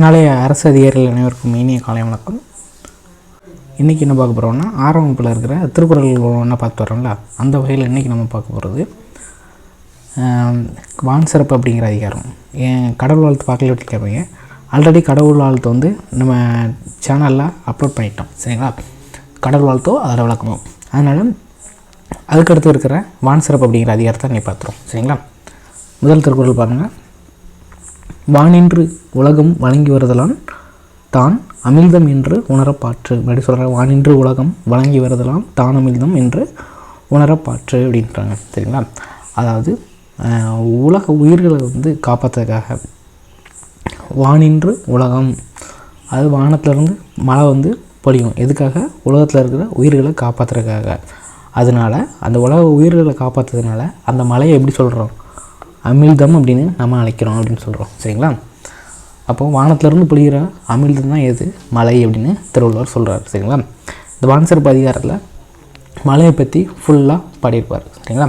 நாளைய அரசு அதிகாரிகள் அனைவருக்கும் இனிய காலை வணக்கம். இன்றைக்கி என்ன பார்க்க போகிறோம்னா ஆறாம் வகுப்பில் இருக்கிற திருக்குறள் ஒன்றா பார்த்து வரோம்ல அந்த வகையில் இன்றைக்கி நம்ம பார்க்க போகிறது வான் சிறப்பு அப்படிங்கிற அதிகாரம். ஏன் கடவுள் வாழ்த்து பார்க்கல கேட்பீங்க ஆல்ரெடி கடவுள் வாழ்த்து வந்து நம்ம சேனலில் அப்லோட் பண்ணிட்டோம் சரிங்களா? கடவுள் வாழ்த்தோ அதில் விளக்கமோ. அதனால் அதுக்கடுத்து இருக்கிற வான் சிறப்பு அப்படிங்கிற அதிகாரத்தை நீ பார்த்துரும் சரிங்களா? முதல் திருக்குறள் பாருங்கள் வானின்று உலகம் வழங்கி வருதலான் தான் அமிழ்தம் என்று உணரப்பாற்று. அப்படி சொல்கிற வானின்று உலகம் வழங்கி வருதலாம் தான் அமிழ்தம் என்று உணரப்பாற்று அப்படின்றாங்க சரிங்களா? அதாவது உலக உயிர்களை வந்து காப்பாற்றுறதுக்காக வானின்று உலகம். அது வானத்திலேருந்து மழை வந்து பொழியும். எதுக்காக? உலகத்தில் இருக்கிற உயிர்களை காப்பாற்றுறதுக்காக அதனால் அந்த உலக உயிர்களை காப்பாற்றுறதுனால அந்த மலையை எப்படி சொல்கிறோம் அமிழ்தம் அப்படின்னு நம்ம அழைக்கிறோம் அப்படின்னு சொல்கிறோம் சரிங்களா? அப்போது வானத்திலிருந்து பொழிகிற அமிழ்தம் தான் எது? மலை அப்படின்னு திருவள்ளுவர் சொல்கிறார் சரிங்களா? இந்த வான்சிறப்பு அதிகாரத்தில் மலையை பற்றி ஃபுல்லாக பாடியிருப்பார். சரிங்களா?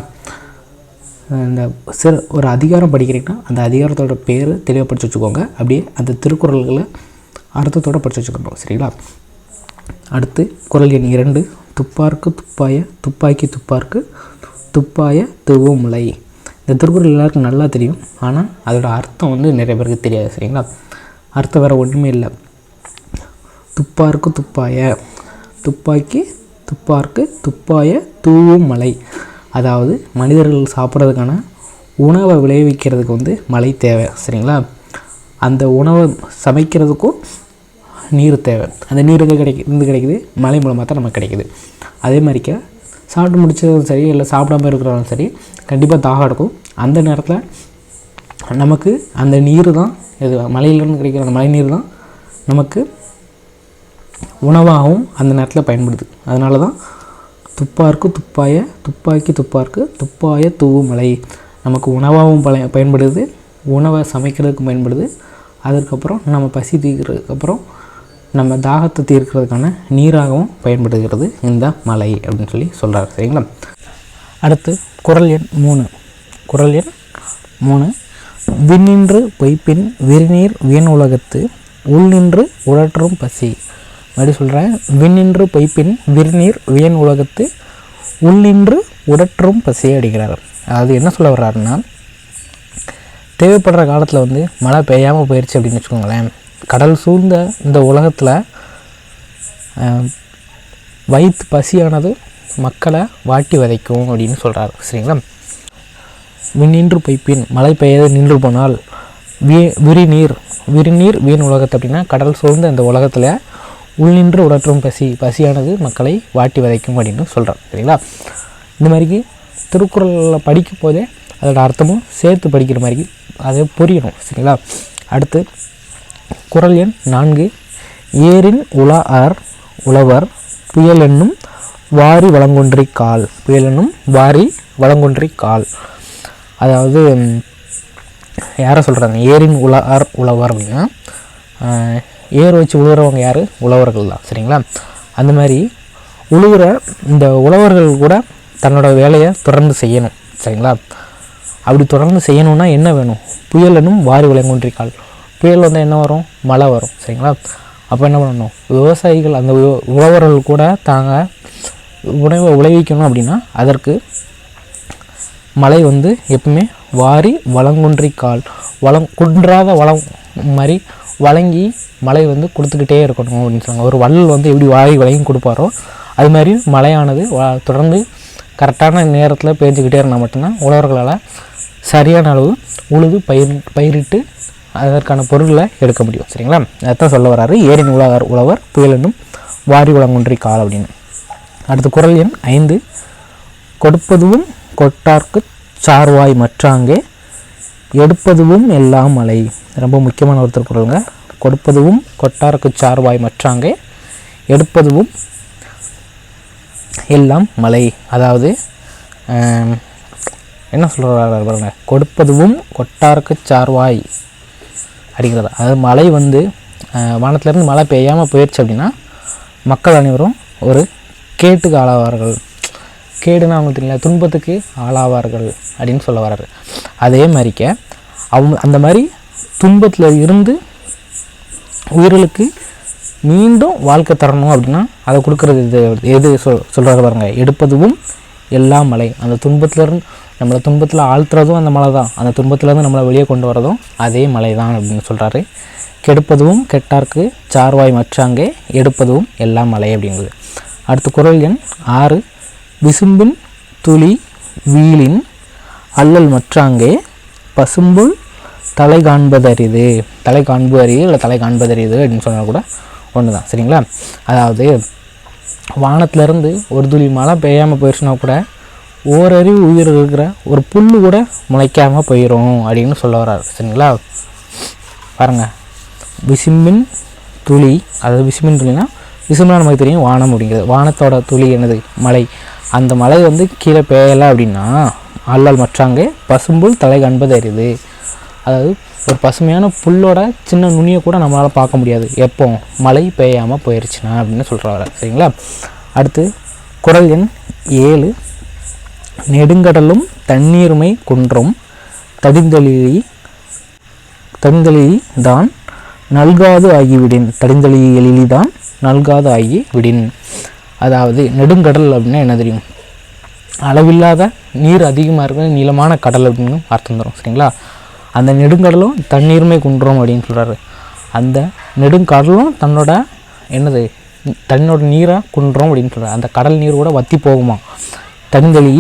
இந்த சிறு ஒரு அதிகாரம் படிக்கிறீங்கன்னா அந்த அதிகாரத்தோட பேர் தெளிவாக படித்து வச்சுக்கோங்க. அப்படியே அந்த திருக்குறள்களை அர்த்தத்தோட படித்து வச்சுக்கணும். சரிங்களா? அடுத்து குறள் எண் இரண்டு. துப்பார்க்கு துப்பாய துப்பாக்கி துப்பார்க்கு துப்பாய திருவமுலை இந்த திருக்குறள் எல்லாருக்கும் நல்லா தெரியும். ஆனால் அதோட அர்த்தம் வந்து நிறைய பேருக்கு தெரியாது சரிங்களா? அர்த்தம் வேறு ஒன்றுமே இல்லை. துப்பாருக்கு துப்பாய துப்பாக்கி துப்பார்க்கு துப்பாய தூவும் மலை. அதாவது மனிதர்கள் சாப்பிட்றதுக்கான உணவை விளைவிக்கிறதுக்கு வந்து மழை தேவை சரிங்களா? அந்த உணவை சமைக்கிறதுக்கும் நீர் தேவை. அந்த நீர் எங்கே கிடைக்கு இருந்து கிடைக்குது? மழை மூலமாக தான் நமக்கு கிடைக்குது. அதே மாதிரிக்க சாப்பிட்டு முடிச்சதும் சரி இல்லை சாப்பிடாம இருக்கிறாலும் சரி கண்டிப்பாக தாகம் எடுக்கும். அந்த நேரத்தில் நமக்கு அந்த நீர் தான் இது மலையிலேருந்து கிடைக்கிற அந்த மழை நீர் தான் நமக்கு உணவாகவும் அந்த நேரத்தில் பயன்படுது. அதனால தான் துப்பார்க்கு துப்பாய துப்பாக்கி துப்பார்க்கு துப்பாய தூவு மலை நமக்கு உணவாகவும் பல பயன்படுது. உணவை சமைக்கிறதுக்கு பயன்படுது. அதுக்கப்புறம் நம்ம பசி தீர்க்கிறதுக்கப்புறம் நம்ம தாகத்தை தீர்க்கிறதுக்கான நீராகவும் பயன்படுகிறது இந்த மலை அப்படின்னு சொல்லி சொல்கிறார் சரிங்களா? அடுத்து குறள் எண் மூணு. குறள் எண் மூணு. விண்ணின்று பொய்ப்பின் விரிநீர் வீண் உலகத்து உள்நின்று உழற்றும் பசி. மறுபடி சொல்கிறேன் விண்ணின்று பொய்ப்பின் விரிநீர் வீண் உலகத்து உள்நின்று உடற்றும் பசி அடிக்கிறார் அதாவது என்ன சொல்ல வர்றாருன்னா தேவைப்படுற காலத்தில் வந்து மழை பெய்யாமல் போயிடுச்சு அப்படின்னு வச்சுக்கோங்களேன். கடல் சூழ்ந்த இந்த உலகத்தில் வயிற்று பசியானது மக்களை வாட்டி வதைக்கும் அப்படின்னு சொல்கிறார் சரிங்களா? விண்ணின்று பைப்பின் மழை பெய்யாது நின்று போனால் வீ விரிநீர் விரிநீர் வீண் உலகத்தை அப்படின்னா கடல் சூழ்ந்த இந்த உலகத்தில் உள்நின்று உடற்றும் பசி பசியானது மக்களை வாட்டி வதைக்கும் அப்படின்னு சொல்கிறார் சரிங்களா? இந்த மாதிரிக்கு திருக்குறளில் படிக்கும் போதே அதோடய அர்த்தமும் சேர்த்து படிக்கிற மாதிரி அதை புரியணும். சரிங்களா? அடுத்து குரல் எண் நான்கு. ஏரின் உலா ஆர் உழவர் புயல் என்னும் வாரி வளங்கொன்றி கால். புயல் என்னும் வாரி வளங்கொன்றி கால். அதாவது யாரை சொல்கிறாங்க ஏரின் உலா ஆர் உழவர் அப்படின்னா ஏர் வச்சு உழுகிறவங்க யார்? உழவர்கள் தான். சரிங்களா? அந்த மாதிரி உழுகிற இந்த உழவர்கள் கூட தன்னோட வேலையை தொடர்ந்து செய்யணும். சரிங்களா? அப்படி தொடர்ந்து செய்யணும்னா என்ன வேணும்? புயல் என்னும் வாரி விளைங்கொன்றிக்கால் புயல் வந்தால் என்ன வரும்? மழை வரும். சரிங்களா? அப்போ என்ன பண்ணணும்? விவசாயிகள் அந்த உழவர்கள் கூட தாங்க உணவை விளைவிக்கணும் அப்படின்னா அதற்கு மழை வந்து எப்பவுமே வாரி வளங்குன்றி கால் வளம் குன்றாத வளம் மாதிரி வழங்கி மழை வந்து கொடுத்துக்கிட்டே இருக்கணும் அப்படின்னு சொன்னாங்க ஒரு வள்ளல் வந்து எப்படி வாரி வழங்கி கொடுப்பாரோ அது மாதிரி மழையானது தொடர்ந்து கரெக்டான நேரத்தில் பேஞ்சுக்கிட்டே இருந்தால் மட்டும்தான் உழவர்களால் சரியான அளவு உழுது பயிர் பயிரிட்டு அதற்கான பொருள்களை எடுக்க முடியும். சரிங்களா? அதான் சொல்ல வராரு. ஏரின் உலகர் உழவர் புயல் வாரி வளங்குன்றி கால் அப்படின்னு. அடுத்த குறள் எண் ஐந்து. கொடுப்பதுவும் கொட்டார்க்கு சார்வாய் மற்றாங்கே எடுப்பதுவும் எல்லாம் மலை ரொம்ப முக்கியமான ஒருத்தர் குரலுங்க. கொடுப்பதுவும் கொட்டார்க்கு சார்வாய் மற்றாங்கே எடுப்பதுவும் எல்லாம் மலை. அதாவது என்ன சொல்கிறார் பாருங்க. கொடுப்பதுவும் கொட்டார்க்கு சார்வாய் அப்படிங்கிறது அதாவது மழை வந்து வானத்துலேருந்து வானத்திலேருந்து மழை பெய்யாமல் போயிடுச்சு அப்படின்னா மக்கள் அனைவரும் ஒரு கேட்டுக்கு ஆளாவார்கள். கேடுனா அவங்களுக்கு தெரியல துன்பத்துக்கு ஆளாவார்கள் அப்படின்னு சொல்ல வர்றாரு. அதே மாதிரிக்க அவங்க அந்த மாதிரி துன்பத்தில் இருந்து உயிர்களுக்கு மீண்டும் வாழ்க்கை தரணும் அப்படின்னா அதை கொடுக்குறது இது எது சொல் சொல்கிறாரு பாருங்கள் எடுப்பதுவும் எல்லா மலை அந்த துன்பத்திலேருந்து நம்மளை துன்பத்தில் ஆழ்த்துறதும் அந்த மலை தான் அந்த துன்பத்துலேருந்து நம்மளை வெளியே கொண்டு வரதும் அதே மலை தான் அப்படின்னு சொல்கிறாரு கெடுப்பதும் கெட்டார்க்கு சார்வாய் மற்றாங்கே எடுப்பதும் எல்லா மலை அப்படிங்கிறது அடுத்த குரல் எண் ஆறு. விசும்பின் துளி வீலின் அல்லல் மற்றாங்கே பசும்புல் தலை காண்பதறிது. தலை காண்பு அறியுது இல்லை தலை காண்பதறிது அப்படின்னு சொன்னால் கூட ஒன்று தான் சரிங்களா? அதாவது வானத்திலேருந்து ஒரு துளி மழை பெய்யாமல் போயிடுச்சுன்னா கூட ஓரறிவு உயிர் இருக்கிற ஒரு புல் கூட முளைக்காமல் போயிடும் அப்படின்னு சொல்ல வர்றாரு. சரிங்களா? பாருங்கள் விசும்பின் துளி. அதாவது விசும்பின் துளினா விசும்புனா நமக்கு தெரியும் வானம் அப்படிங்கிறது. வானத்தோட துளி என்னது? மலை. அந்த மலை வந்து கீழே பெய்யலை அப்படின்னா அல்லல் மற்றாங்க பசும்புல் தலை காண்பது அறியுது அதாவது ஒரு பசுமையான புல்லோட சின்ன நுனியை கூட நம்மளால் பார்க்க முடியாது. எப்போ? மழை பெய்யாமல் போயிடுச்சுன்னா அப்படின்னு சொல்கிறாரு சரிங்களா? அடுத்து குரல் எண் ஏழு நெடுங்கடலும் தண்ணீருமை குன்றும் தடிந்தொழிலி தடிந்தொழி தான் நல்காது ஆகிவிடின். தடிந்தொழி எழிலி தான் நல்காது ஆகி விடின் அதாவது நெடுங்கடல் அப்படின்னா என்ன தெரியும்? அளவில்லாத நீர் அதிகமாக இருக்கிற நீளமான கடல் அப்படின்னு அர்த்தம் தரும் சரிங்களா? அந்த நெடுங்கடலும் தண்ணீருமே குன்றும் அப்படின்னு சொல்கிறாரு அந்த நெடுங்கடலும் தன்னோட என்னது? தன்னோட நீரை குன்றும் அப்படின்னு சொல்கிறார் அந்த கடல் நீர் கூட வற்றி போகுமா? தனிந்தளி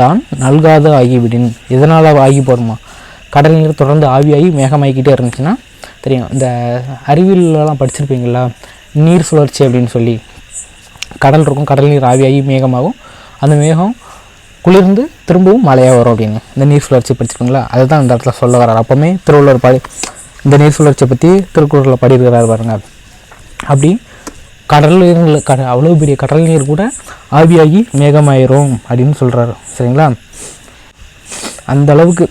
தான் நல்காத ஆகிவிடின். எதனால் ஆகி போடுமா கடல் நீர் தொடர்ந்து ஆவியாகி மேகமாகிக்கிட்டே இருந்துச்சுன்னா தெரியும். இந்த அறிவியலெலாம் படிச்சிருப்பீங்களா நீர் சுழற்சி அப்படின்னு சொல்லி. கடல் இருக்கும் கடல் நீர் ஆவியாகி மேகமாகும். அந்த மேகம் குளிர்ந்து திரும்பவும் மழையாக வரும் அப்படின்னு. இந்த நீர் சுழற்சி படிச்சிருக்கீங்களா அதுதான் இந்த இடத்துல சொல்ல வர்றார். அப்போவுமே திருவள்ளுவர் பாடி இந்த நீர் சுழற்சியை பற்றி திருக்குறளில் பாடியிருக்கிறார் பாருங்க. அப்படி கடல் நீர் கட அவ்வளோ பெரிய கடல் நீர் கூட ஆவியாகி மேகமாயிரும் அப்படின்னு சொல்கிறாரு சரிங்களா? அந்த அளவுக்கு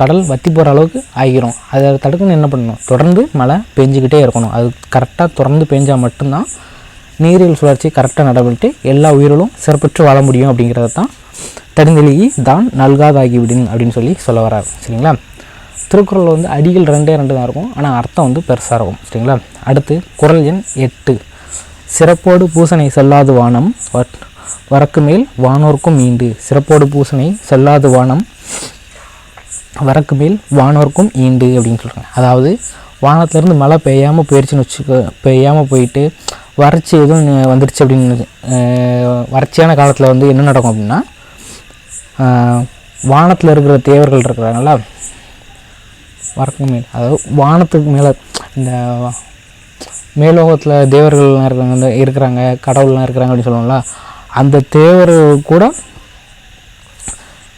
கடல் வற்றி போகிற அளவுக்கு ஆகிரும். அதை தடுக்கணும் என்ன பண்ணணும்? தொடர்ந்து மழை பெஞ்சிக்கிட்டே இருக்கணும். அது கரெக்டாக தொடர்ந்து பெஞ்சால் மட்டும்தான் நீரியல் சுழற்சி கரெக்டாக நடவடிக்கை எல்லா உயிர்களும் சிறப்பற்று வாழ முடியும் அப்படிங்கிறத தான் தெரிந்தெளியி தான் நல்காதாகிவிடும் அப்படின்னு சொல்லி சொல்ல வரார் சரிங்களா? திருக்குறள் வந்து அடிகள் ரெண்டே ரெண்டு தான் இருக்கும். ஆனால் அர்த்தம் வந்து பெருசாக இருக்கும். சரிங்களா? அடுத்து குறள் எண் எட்டு. சிறப்போடு பூசனை செல்லாது வானம். வட்- வரக்கு மேல் வானோர்க்கும் ஈண்டு. சிறப்போடு பூசனை செல்லாது வானம் வரக்கு மேல் வானோர்க்கும் ஈண்டு அப்படின்னு சொல்கிறாங்க அதாவது வானத்துலேருந்து மழை பெய்யாமல் போயிடுச்சுன்னு வச்சுக்கோ பெய்யாமல் போயிட்டு வறட்சி எதுவும் வந்துடுச்சு அப்படின்னு வறட்சியான காலத்தில் வந்து என்ன நடக்கும் அப்படின்னா வானத்தில் இருக்கிற தேவர்கள் இருக்கிறாங்களா வரக்கு மேல். அதாவது வானத்துக்கு மேலே இந்த மேலோகத்தில் தேவர்கள்லாம் இருக்காங்க இருக்கிறாங்க கடவுள்லாம் இருக்கிறாங்க அப்படின்னு சொல்லுவோம்ல அந்த தேவர்கள் கூட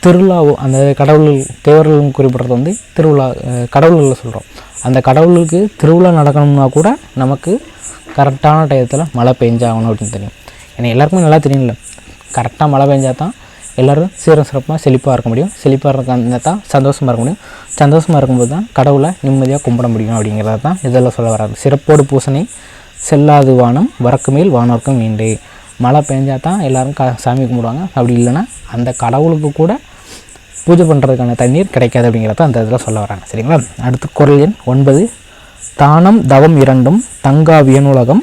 திருவிழாவோ அந்த கடவுள் தேவர்கள் குறிப்பிட்றது வந்து திருவிழா கடவுள்களில் சொல்கிறோம் அந்த கடவுளுக்கு திருவிழா நடக்கணும்னா கூட நமக்கு கரெக்டான டயத்தில் மழை பெஞ்சாகணும் அப்படின்னு தெரியும். ஏன்னா எல்லாருக்குமே நல்லா தெரியும்ல. கரெக்டாக மழை பெஞ்சா தான் எல்லோரும் சீரம் சிறப்பாக செழிப்பாக இருக்க முடியும். செழிப்பாக இருக்க தான் சந்தோஷமாக இருக்க முடியும். சந்தோஷமாக இருக்கும்போது தான் கடவுளை நிம்மதியாக கும்பிட முடியும் அப்படிங்கிறது தான் இதெல்லாம் சொல்ல வராது. சிறப்போடு பூசணி செல்லாது வானம் வரக்கு மேல் வானோர்க்கும் மீண்டு மழை பெஞ்சா தான் எல்லோரும் க சாமி கும்பிடுவாங்க. அப்படி இல்லைன்னா அந்த கடவுளுக்கு கூட பூஜை பண்ணுறதுக்கான தண்ணீர் கிடைக்காது அப்படிங்கிறத அந்த இதில் சொல்ல வராங்க. சரிங்களா? அடுத்து குரல் எண் ஒன்பது. தானம் தவம் இரண்டும் தங்கா வியனுலகம்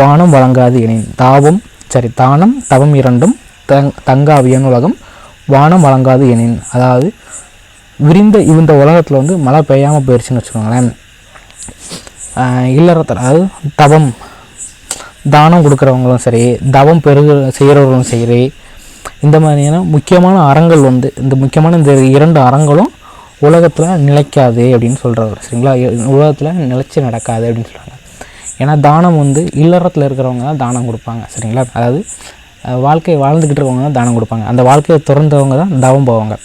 வானம் வழங்காது எனின். தாவம் சரி தானம் தவம் இரண்டும் தங் தங்காவியன் உலகம் வானம் வழங்காது எனின். அதாவது விரிந்த இந்த உலகத்தில் வந்து மழை பெய்யாமல் போயிடுச்சுன்னு வச்சுக்கோங்களேன். இல்லறத்தில் அதாவது தவம் தானம் கொடுக்குறவங்களும் சரி தவம் பெருக செய்கிறவர்களும் சரி இந்த மாதிரியான முக்கியமான அறங்கள் வந்து இந்த முக்கியமான இந்த இரண்டு அறங்களும் உலகத்தில் நிலைக்காது அப்படின்னு சொல்கிறாரு சரிங்களா? உலகத்தில் நிலச்சி நடக்காது அப்படின்னு சொல்கிறாங்க ஏன்னா தானம் வந்து இல்லறத்தில் இருக்கிறவங்க தான் தானம் கொடுப்பாங்க சரிங்களா? அதாவது வாழ்க்கையை வாழ்ந்துக்கிட்டு இருக்கவங்க தான் தானம் கொடுப்பாங்க. அந்த வாழ்க்கையை திறந்தவங்க தான் தவம் போவாங்க.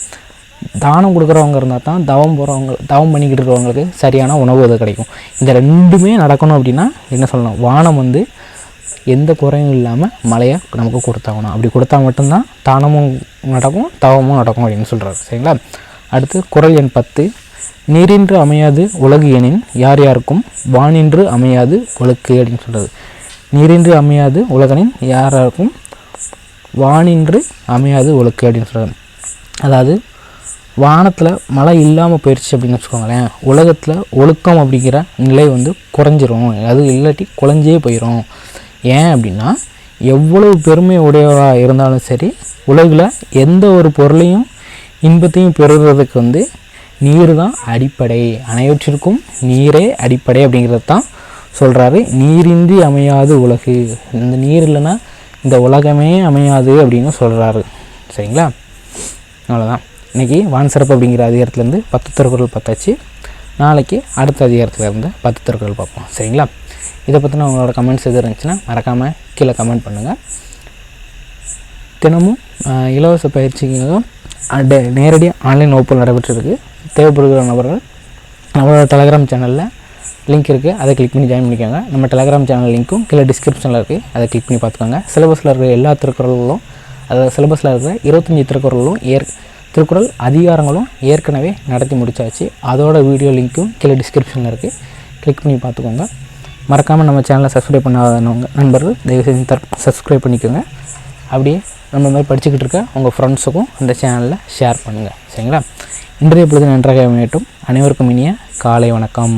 தானம் கொடுக்குறவங்க இருந்தால் தான் தவம் போகிறவங்க தவம் பண்ணிக்கிட்டு இருக்கிறவங்களுக்கு சரியான உணவு அது கிடைக்கும். இந்த ரெண்டுமே நடக்கணும் அப்படின்னா என்ன சொல்லணும்? வானம் வந்து எந்த குறையும் இல்லாமல் மழையை நமக்கு கொடுத்தாகணும். அப்படி கொடுத்தா மட்டும்தான் தானமும் நடக்கும் தவமும் நடக்கும் அப்படின்னு சொல்கிறாரு சரிங்களா? அடுத்து குரல் எண் பத்து. நீரின்று அமையாது உலகு எனின் யார் யாருக்கும் வானின்று அமையாது ஒழுக்கு அப்படின்னு சொல்கிறது நீரின்று அமையாது உலகனின் யார் யாருக்கும் வானின்று அமையாது ஒழுக்கு அப்படின்னு சொல்கிறாங்க அதாவது வானத்தில் மழை இல்லாமல் போயிடுச்சு அப்படின்னு வச்சுக்கோங்களேன் உலகத்தில் ஒழுக்கம் அப்படிங்கிற நிலை வந்து குறைஞ்சிரும். அது இல்லாட்டி குறைஞ்சே போயிடும் ஏன் அப்படின்னா எவ்வளவு பெருமை உடையவராக இருந்தாலும் சரி உலகில் எந்த ஒரு பொருளையும் இன்பத்தையும் பெறுறதுக்கு வந்து நீர் தான் அடிப்படை. அனைவற்றிற்கும் நீரே அடிப்படை அப்படிங்கிறது தான் சொல்கிறாரு நீரின்றி அமையாது உலகு. இந்த நீர் இல்லைன்னா இந்த உலகமே அமையாது அப்படின்னு சொல்கிறாரு சரிங்களா? அவ்வளோதான் இன்றைக்கி வான் சிறப்பு அப்படிங்கிற அதிகாரத்துலேருந்து பத்து திருக்குறள் பார்த்தாச்சு. நாளைக்கு அடுத்த அதிகாரத்தில் இருந்து பத்து திருக்குறள் பார்ப்போம். சரிங்களா? இதை பற்றின உங்களோட கமெண்ட்ஸ் எது இருந்துச்சுன்னா மறக்காமல் கீழே கமெண்ட் பண்ணுங்கள் தினமும் இலவச பயிற்சிகளும் அண்ட் நேரடியாக ஆன்லைன் வகுப்புகள் நடைபெற்றிருக்கு. தேவைப்படுகிற நபர்கள் நம்மளோட டெலகிராம் சேனலில் லிங்க் இருக்குது அதை கிளிக் பண்ணி ஜாயின் பண்ணிக்கோங்க. நம்ம டெலகிராம் சேனல் லிங்க்கும் கீழே டிஸ்கிரிப்ஷனில் இருக்குது அதை கிளிக் பண்ணி பார்த்துக்கோங்க. சிலபஸில் இருக்கிற எல்லா திருக்குறளும் அதாவது சிலபஸில் இருக்கிற இருபத்தஞ்சி திருக்குறளும் ஏற் திருக்குறள் அதிகாரங்களும் ஏற்கனவே நடத்தி முடிச்சாச்சு. அதோட வீடியோ லிங்க்கும் கீழே டிஸ்கிரிப்ஷனில் இருக்குது கிளிக் பண்ணி பார்த்துக்கோங்க. மறக்காமல் நம்ம சேனலை சப்ஸ்கிரைப் பண்ணாதவங்க நண்பர்கள் தயவுசெய்து தர் சப்ஸ்கிரைப் பண்ணிக்கோங்க. அப்படியே நம்ம மாதிரி படிச்சுக்கிட்டு இருக்க உங்கள் ஃப்ரெண்ட்ஸுக்கும் அந்த சேனலில் ஷேர் பண்ணுங்கள் சரிங்களா? இன்றைய பொழுது நன்றாக அமையட்டும் அனைவருக்கும் இனிய காலை வணக்கம்.